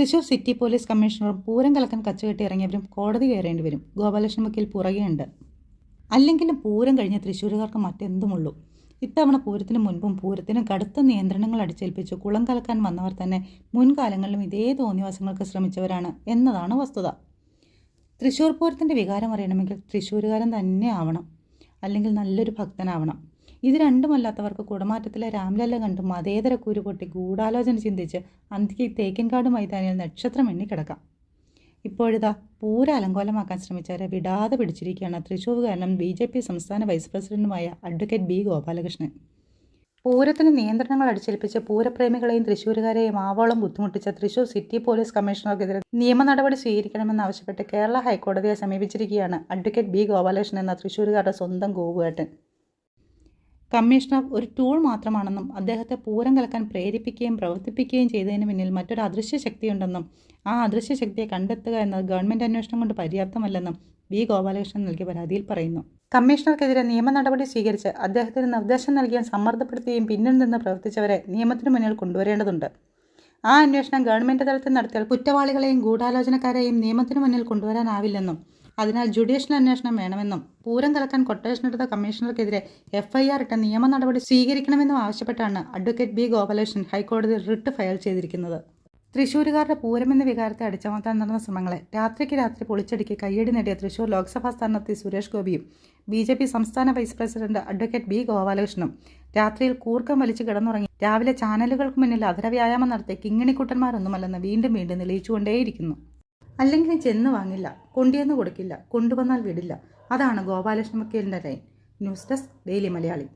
Thrissur city police കമ്മീഷണറും പൂരം കലക്കാൻ കച്ചുകെട്ടി ഇറങ്ങിയവരും കോടതി കയറേണ്ടി വരും. ഗോപാലകൃഷ്ണൻ വക്കീൽ പുറകെയുണ്ട് അല്ലെങ്കിലും പൂരം കഴിഞ്ഞ തൃശ്ശൂരുകാർക്ക് മറ്റെന്തുമുള്ളൂ? ഇത്തവണ പൂരത്തിന് മുൻപും പൂരത്തിന് കടുത്ത നിയന്ത്രണങ്ങൾ അടിച്ചേൽപ്പിച്ച്. കുളം കലക്കാൻ വന്നവർ തന്നെ മുൻകാലങ്ങളിലും ഇതേ തോന്നിവാസങ്ങൾക്ക് ശ്രമിച്ചവരാണ് എന്നതാണ് വസ്തുത. തൃശ്ശൂർ പൂരത്തിന്റെ വികാരം അറിയണമെങ്കിൽ തൃശ്ശൂരുകാരൻ തന്നെ ആവണം. അല്ലെങ്കിൽ നല്ലൊരു ഭക്തനാവണം. ഇത് രണ്ടുമല്ലാത്തവർക്ക് കുടമാറ്റത്തിലെ രാംലല്ല കണ്ടും മതേതര കൂര് പൊട്ടി ഗൂഢാലോചന ചിന്തിച്ച് അന്തിക്ക് തേക്കിൻകാട് മൈതാനിയിൽ നക്ഷത്രം എണ്ണി കിടക്കാം. ഇപ്പോഴിതാ പൂര അലങ്കോലമാക്കാൻ ശ്രമിച്ചവരെ വിടാതെ പിടിച്ചിരിക്കുകയാണ് തൃശ്ശൂർകാരനും ബി ജെ പി സംസ്ഥാന വൈസ് പ്രസിഡന്റുമായ അഡ്വക്കേറ്റ് ബി ഗോപാലകൃഷ്ണൻ. പൂരത്തിന് നിയന്ത്രണങ്ങൾ അടിച്ചേൽപ്പിച്ച് പൂരപ്രേമികളെയും തൃശ്ശൂരുകാരെയും ആവോളം ബുദ്ധിമുട്ടിച്ച തൃശൂർ സിറ്റി പോലീസ് കമ്മീഷണർക്കെതിരെ നിയമ നടപടി സ്വീകരിക്കണമെന്നാവശ്യപ്പെട്ട് കേരള ഹൈക്കോടതിയെ സമീപിച്ചിരിക്കുകയാണ് അഡ്വക്കേറ്റ് ബി ഗോപാലകൃഷ്ണൻ എന്ന തൃശ്ശൂരുകാരുടെ സ്വന്തം ഗോപുവേട്ടൻ. കമ്മീഷണർ ഒരു ടൂൾ മാത്രമാണെന്നും അദ്ദേഹത്തെ പൂരം കലക്കാൻ പ്രേരിപ്പിക്കുകയും പ്രവർത്തിപ്പിക്കുകയും ചെയ്തതിന് പിന്നിൽ മറ്റൊരു അദൃശ്യ ശക്തിയുണ്ടെന്നും ആ അദൃശ്യ ശക്തിയെ കണ്ടെത്തുക എന്നത് ഗവൺമെന്റ് അന്വേഷണം കൊണ്ട് പര്യാപ്തമല്ലെന്നും വി ഗോപാലകൃഷ്ണൻ നൽകിയ പരാതിയിൽ പറയുന്നു. കമ്മീഷണർക്കെതിരെ നിയമ നടപടി സ്വീകരിച്ച് അദ്ദേഹത്തിന് നിർദ്ദേശം നൽകിയും സമ്മർദ്ദപ്പെടുത്തുകയും പിന്നിൽ നിന്ന് പ്രവർത്തിച്ചവരെ നിയമത്തിനു മുന്നിൽ കൊണ്ടുവരേണ്ടതുണ്ട്. ആ അന്വേഷണം ഗവൺമെന്റ് തലത്തിൽ നടത്തിയാൽ കുറ്റവാളികളെയും ഗൂഢാലോചനക്കാരെയും നിയമത്തിനു മുന്നിൽ കൊണ്ടുവരാനാവില്ലെന്നും അതിനാൽ ജുഡീഷ്യൽ അന്വേഷണം വേണമെന്നും പൂരം കലക്കാൻ കൊട്ടേഷൻ എടുത്ത കമ്മീഷണർക്കെതിരെ എഫ്ഐആർ ഇട്ട നിയമ നടപടി സ്വീകരിക്കണമെന്നും ആവശ്യപ്പെട്ടാണ് അഡ്വക്കേറ്റ് ബി ഗോപാലകൃഷ്ണൻ ഹൈക്കോടതി റിട്ട് ഫയൽ ചെയ്തിരിക്കുന്നത്. തൃശ്ശൂരുകാരുടെ പൂരമെന്ന വികാരത്തെ അടിച്ചമർത്താൻ നടന്ന ശ്രമങ്ങളെ രാത്രിക്ക് രാത്രി പൊളിച്ചടുക്കി കയ്യടി നേടിയ തൃശൂർ ലോക്സഭാ സ്ഥാനാർത്ഥി സുരേഷ് ഗോപിയും ബി ജെ പി സംസ്ഥാന വൈസ് പ്രസിഡന്റ് അഡ്വക്കേറ്റ് ബി ഗോപാലകൃഷ്ണനും രാത്രിയിൽ കൂർക്കം വലിച്ചു കിടന്നുറങ്ങി രാവിലെ ചാനലുകൾക്ക് മുന്നിൽ അധരവ്യായാമം നടത്തിയ കിങ്ങിണിക്കുട്ടന്മാരൊന്നുമല്ലെന്ന് വീണ്ടും വീണ്ടും തെളിയിച്ചുകൊണ്ടേയിരിക്കുന്നു. അല്ലെങ്കിൽ ചെന്ന് വാങ്ങില്ല കൊണ്ടുവന്ന് കൊടുക്കില്ല കൊണ്ടുവന്നാൽ വിടില്ല. അതാണ് Gopalakrishna വക്കീലിന്റെ line. News desk daily Malayali.